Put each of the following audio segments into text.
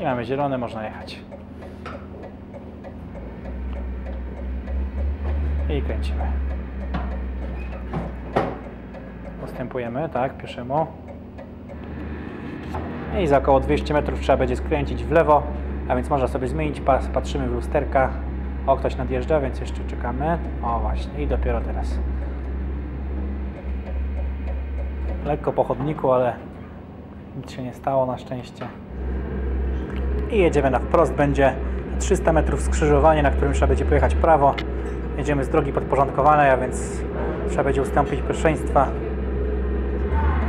I mamy zielone, można jechać. I kręcimy. Ustępujemy, tak, pieszemu. I za około 200 metrów trzeba będzie skręcić w lewo, a więc można sobie zmienić pas. Patrzymy w lusterka. O, ktoś nadjeżdża, więc jeszcze czekamy. O, właśnie, i dopiero teraz. Lekko po chodniku, ale nic się nie stało na szczęście. I jedziemy na wprost. Będzie 300 metrów skrzyżowanie, na którym trzeba będzie pojechać prawo. Jedziemy z drogi podporządkowanej, a więc trzeba będzie ustąpić pierwszeństwa.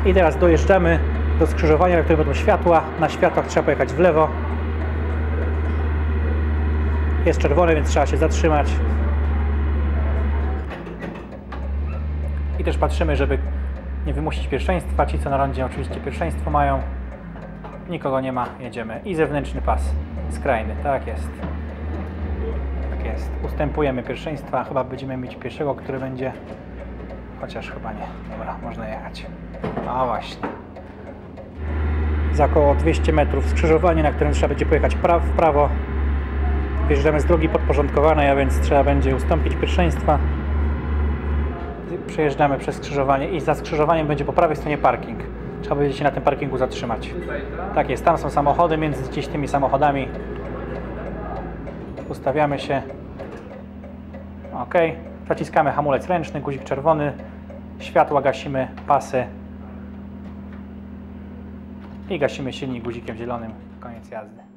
I teraz dojeżdżamy do skrzyżowania, na którym będą światła. Na światłach trzeba pojechać w lewo. Jest czerwone, więc trzeba się zatrzymać. I też patrzymy, żeby nie wymusić pierwszeństwa. Ci, co na rondzie oczywiście pierwszeństwo mają. Nikogo nie ma, jedziemy. I zewnętrzny pas, skrajny, tak jest. Tak jest. Ustępujemy pierwszeństwa. Chyba będziemy mieć pierwszego, który będzie... Chociaż chyba nie. Dobra, można jechać. A właśnie. Za około 200 metrów skrzyżowanie, na którym trzeba będzie pojechać pra w prawo. Wjeżdżamy z drogi podporządkowanej, a więc trzeba będzie ustąpić pierwszeństwa. Przejeżdżamy przez skrzyżowanie i za skrzyżowaniem będzie po prawej stronie parking. Trzeba będzie się na tym parkingu zatrzymać. Tak jest, tam są samochody, między gdzieś tymi samochodami ustawiamy się. Ok, zaciskamy hamulec ręczny, guzik czerwony, światła gasimy, pasy i gasimy silnik guzikiem zielonym. Koniec jazdy.